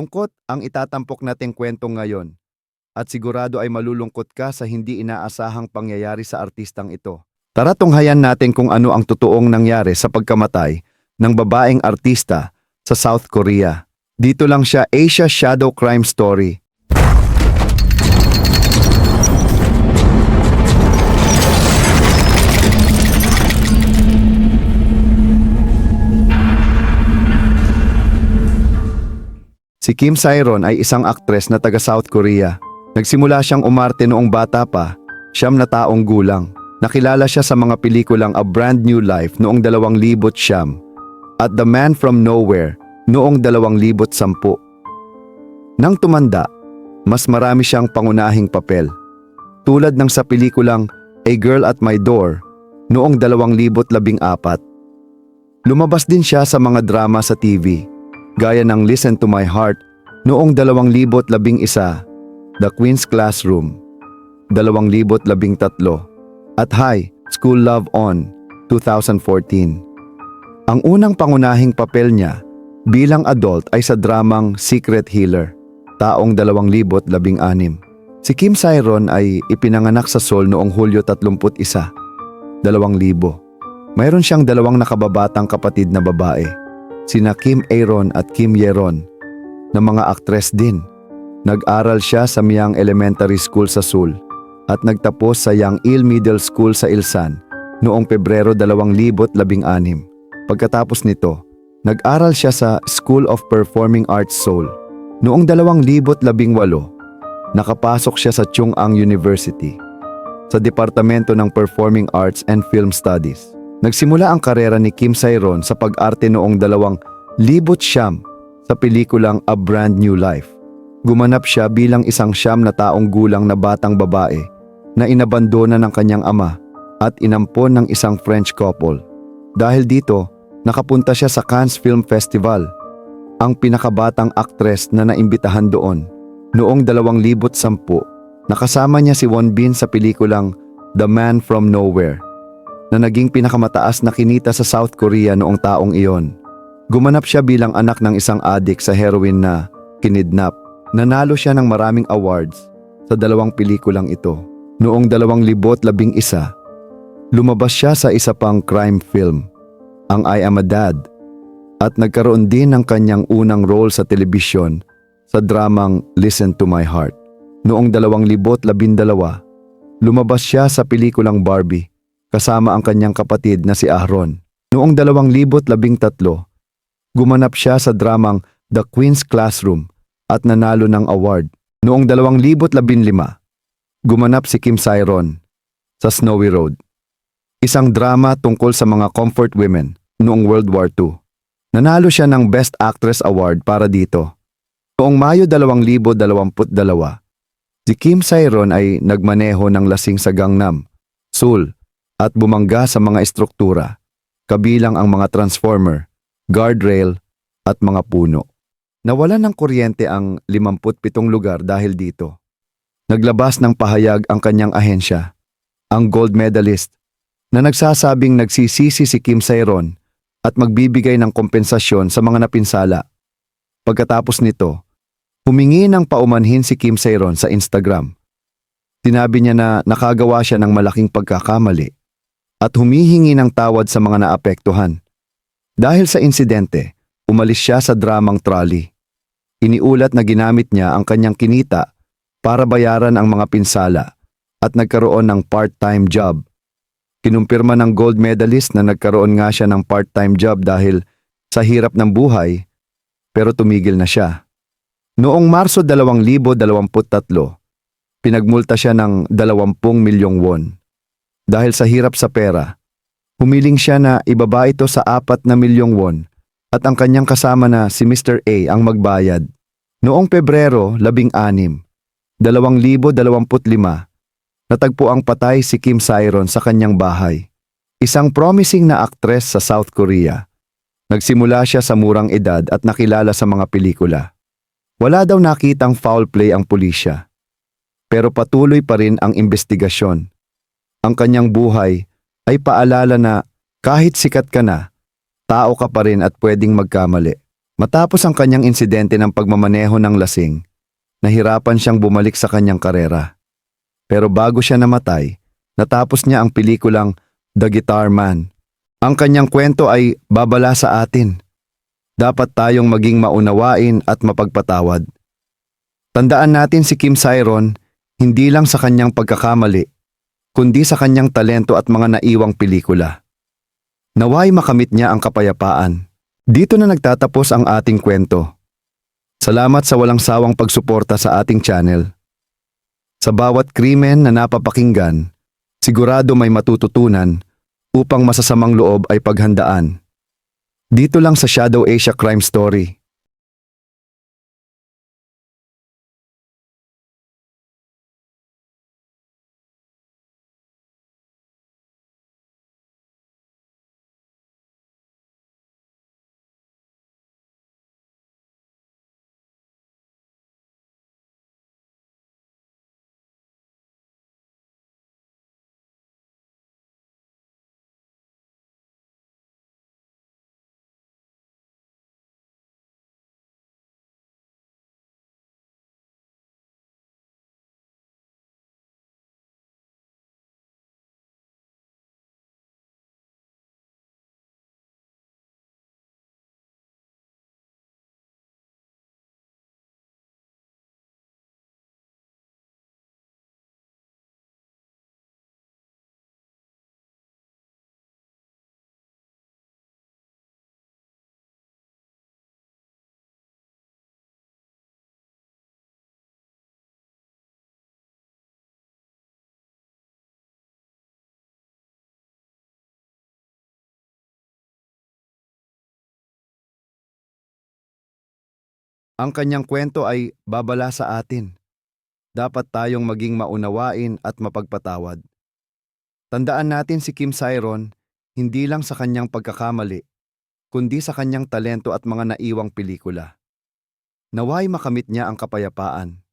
Malungkot ang itatampok nating kwento ngayon. At sigurado ay malulungkot ka sa hindi inaasahang pangyayari sa artistang ito. Tara tunghayan natin kung ano ang totoong nangyari sa pagkamatay ng babaeng artista sa South Korea. Dito lang siya Asia Shadow Crime Story. Si Kim Sairon ay isang aktres na taga South Korea. Nagsimula siyang umarte noong bata pa, siyam na taong gulang. Nakilala siya sa mga pelikulang A Brand New Life noong 2000 siyam at The Man from Nowhere noong 2010. Nang tumanda, mas marami siyang pangunahing papel. Tulad ng sa pelikulang A Girl at My Door noong 2014. Lumabas din siya sa mga drama sa TV, gaya ng Listen to My Heart noong 2011, The Queen's Classroom, 2013, at Hi, School Love On, 2014. Ang unang pangunahing papel niya bilang adult ay sa dramang Secret Healer, taong 2016. Si Kim Sairon ay ipinanganak sa Seoul noong Hulyo 31, 2000. Mayroon siyang dalawang nakababatang kapatid na babae, sina Kim Aaron at Kim Yeron, na mga aktres din. Nag-aral siya sa Myang Elementary School sa Seoul at nagtapos sa Yang Il Middle School sa Ilsan noong Pebrero 2016. Pagkatapos nito, nag-aral siya sa School of Performing Arts Seoul. Noong 2018, nakapasok siya sa Chung'ang University sa Departamento ng Performing Arts and Film Studies. Nagsimula ang karera ni Kim Sairon sa pag-arte noong 2000 siyam sa pelikulang A Brand New Life. Gumanap siya bilang isang siyam na taong gulang na batang babae na inabandona ng kanyang ama at inampon ng isang French couple. Dahil dito, nakapunta siya sa Cannes Film Festival, ang pinakabatang aktres na naimbitahan doon. Noong 2010, nakasama niya si Won Bin sa pelikulang The Man from Nowhere na naging pinakamataas na kinita sa South Korea noong taong iyon. Gumanap siya bilang anak ng isang adik sa heroin na kinidnap. Nanalo siya ng maraming awards sa dalawang pelikulang ito. Noong 2011, lumabas siya sa isa pang crime film, ang I Am a Dad, at nagkaroon din ng kanyang unang role sa telebisyon sa dramang Listen to My Heart. Noong 2012, lumabas siya sa pelikulang Barbie kasama ang kanyang kapatid na si Aaron. Noong 2013, gumanap siya sa dramang The Queen's Classroom at nanalo ng award. Noong 2015, gumanap si Kim Sairon sa Snowy Road. Isang drama tungkol sa mga comfort women noong World War II. Nanalo siya ng Best Actress Award para dito. Noong Mayo 2022, si Kim Sairon ay nagmaneho ng lasing sa Gangnam, Seoul, at bumangga sa mga estruktura, kabilang ang mga transformer, guardrail, at mga puno. Nawalan ng kuryente ang 57 lugar dahil dito. Naglabas ng pahayag ang kanyang ahensya, ang gold medalist, na nagsasabing nagsisisi si Kim Sairon at magbibigay ng kompensasyon sa mga napinsala. Pagkatapos nito, humingi ng paumanhin si Kim Sairon sa Instagram. Sinabi niya na nakagawa siya ng malaking pagkakamali at humihingi ng tawad sa mga naapektuhan. Dahil sa insidente, umalis siya sa dramang trolley. Iniulat na ginamit niya ang kanyang kinita para bayaran ang mga pinsala at nagkaroon ng part-time job. Kinumpirma ng gold medalist na nagkaroon nga siya ng part-time job dahil sa hirap ng buhay, pero tumigil na siya. Noong Marso 2023, pinagmulta siya ng 20 milyong won. Dahil sa hirap sa pera, humiling siya na ibaba ito sa 4 na milyong won at ang kanyang kasama na si Mr. A ang magbayad. Noong Pebrero 16, 2025, natagpo ang patay si Kim Sairon sa kanyang bahay. Isang promising na aktres sa South Korea. Nagsimula siya sa murang edad at nakilala sa mga pelikula. Wala daw nakitang foul play ang pulisya. Pero patuloy pa rin ang investigasyon. Ang kanyang buhay ay paalala na kahit sikat ka na, tao ka pa rin at pwedeng magkamali. Matapos ang kanyang insidente ng pagmamaneho ng lasing, nahirapan siyang bumalik sa kanyang karera. Pero bago siya namatay, natapos niya ang pelikulang The Guitar Man. Ang kanyang kwento ay babala sa atin. Dapat tayong maging maunawain at mapagpatawad. Tandaan natin si Kim Sayron hindi lang sa kanyang pagkakamali, kundi sa kanyang talento at mga naiwang pelikula. Naway makamit niya ang kapayapaan. Dito na nagtatapos ang ating kwento. Salamat sa walang sawang pagsuporta sa ating channel. Sa bawat krimen na napapakinggan, sigurado may matututunan upang masasamang loob ay paghandaan. Dito lang sa Shadow Asia Crime Story. Ang kanyang kwento ay babala sa atin. Dapat tayong maging maunawain at mapagpatawad. Tandaan natin si Kim Sayron hindi lang sa kanyang pagkakamali, kundi sa kanyang talento at mga naiwang pelikula. Naway makamit niya ang kapayapaan.